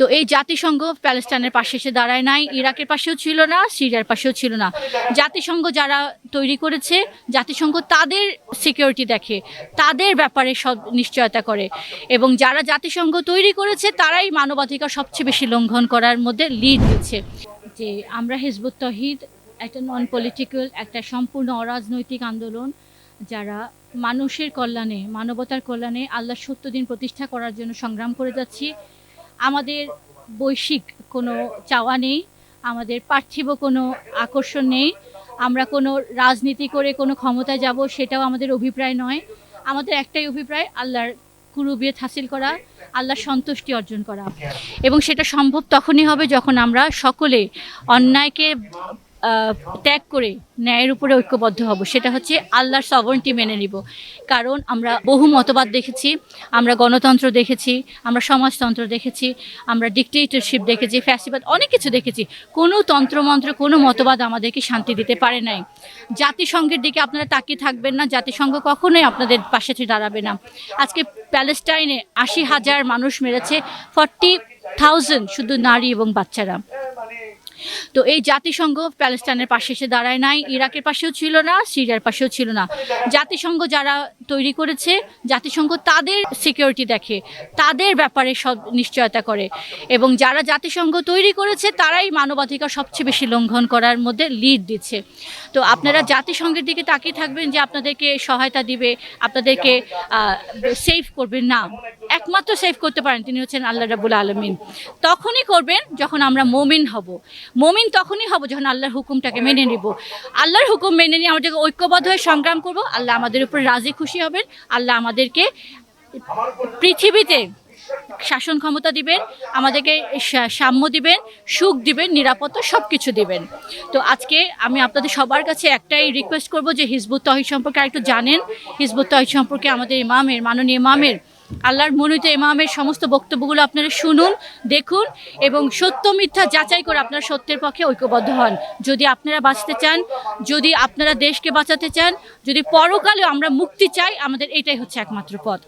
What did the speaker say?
তো এই জাতিসংঘ প্যালেস্টাইনের পাশে এসে দাঁড়ায় নাই, ইরাকের পাশেও ছিল না, সিরিয়ার পাশেও ছিল না। জাতিসংঘ যারা তৈরি করেছে, জাতিসংঘ তাদের সিকিউরিটি দেখে, তাদের ব্যাপারে সব নিশ্চয়তা করে। এবং যারা জাতিসংঘ তৈরি করেছে, তারাই মানবাধিকার সবচেয়ে বেশি লঙ্ঘন করার মধ্যে লিড দিচ্ছে যে আমরা হিজবুত তহিদ, একটা নন পলিটিক্যাল একটা সম্পূর্ণ অরাজনৈতিক আন্দোলন, যারা মানুষের কল্যাণে, মানবতার কল্যাণে আল্লাহ সত্য দিন প্রতিষ্ঠা করার জন্য সংগ্রাম করে যাচ্ছি আমাদের বৈশ্বিক কোনো চাওয়া নেই, আমাদের পার্থিব কোনো আকর্ষণ নেই, আমরা কোনো রাজনীতি করে কোনো ক্ষমতায় যাব সেটাও আমাদের অভিপ্রায় নয়। আমাদের একটাই অভিপ্রায়, আল্লাহর কুরুবিয়ত হাসিল করা, আল্লাহর সন্তুষ্টি অর্জন করা। এবং সেটা সম্ভব তখনই হবে যখন আমরা সকলে অন্যায়কে ত্যাগ করে ন্যায়ের উপরে ঐক্যবদ্ধ হব, সেটা হচ্ছে আল্লাহর সবরনটি মেনে নিব। কারণ আমরা বহু মতবাদ দেখেছি, আমরা গণতন্ত্র দেখেছি, আমরা সমাজতন্ত্র দেখেছি, আমরা ডিকটেটরশিপ দেখেছি, ফ্যাসিবাদ, অনেক কিছু দেখেছি। কোনো তন্ত্রমন্ত্র, কোনো মতবাদ আমাদেরকে শান্তি দিতে পারে নাই। জাতিসংঘের দিকে আপনারা তাকিয়ে থাকবেন না, জাতিসংঘ কখনোই আপনাদের পাশে দাঁড়াবে না। আজকে প্যালেস্টাইনে আশি হাজার মানুষ মেরেছে ফর্টি থাউজেন্ড শুধু নারী এবং বাচ্চারা। তো এই জাতিসংঘ প্যালেস্টাইনের পাশে এসে দাঁড়ায় নাই, ইরাকের পাশেও ছিল না, সিরিয়ার পাশেও ছিল না। জাতিসংঘ যারা তৈরি করেছে, জাতিসংঘ তাদের সিকিউরিটি দেখে, তাদের ব্যাপারে সব নিশ্চয়তা করে। এবং যারা জাতিসংঘ তৈরি করেছে, তারাই মানবাধিকার সবচেয়ে বেশি লঙ্ঘন করার মধ্যে লিড দিচ্ছে। তো আপনারা জাতিসংঘের দিকে তাকিয়ে থাকবেন যে আপনাদেরকে সহায়তা দিবে, আপনাদেরকে সেভ করবেন না। একমাত্র সেভ করতে পারেন, তিনি হচ্ছেন আল্লাহ রাবুল আলমিন। তখনই করবেন যখন আমরা মমিন হব। মমিন তখনই হব যখন আল্লাহর হুকুমটাকে মেনে নিব। আল্লাহর হুকুম মেনে নিয়ে আমাদেরকে ঐক্যবদ্ধ হয়ে সংগ্রাম করব। আল্লাহ আমাদের উপরে রাজি খুশি হবেন। আল্লাহ আমাদেরকে পৃথিবীতে শাসন ক্ষমতা দিবেন, আমাদেরকে সাম্য দিবেন, সুখ দিবেন, নিরাপত্তা সব কিছু দিবেন। তো আজকে আমি আপনাদের সবার কাছে একটাই রিকোয়েস্ট করব যে হিজবুত তহিদ সম্পর্কে আরেকটু জানেন। হিজবুত তহিদ সম্পর্কে আমাদের ইমামের, মাননীয় ইমামের আল্লাহর মনোনীত ইমামের সমস্ত বক্তব্যগুলো আপনারা শুনুন, দেখুন এবং সত্য মিথ্যা যাচাই করে আপনারা সত্যের পক্ষে ঐক্যবদ্ধ হন। যদি আপনারা বাঁচতে চান, যদি আপনারা দেশকে বাঁচাতে চান, যদি পরকালে আমরা মুক্তি চাই, আমাদের এটাই হচ্ছে একমাত্র পথ।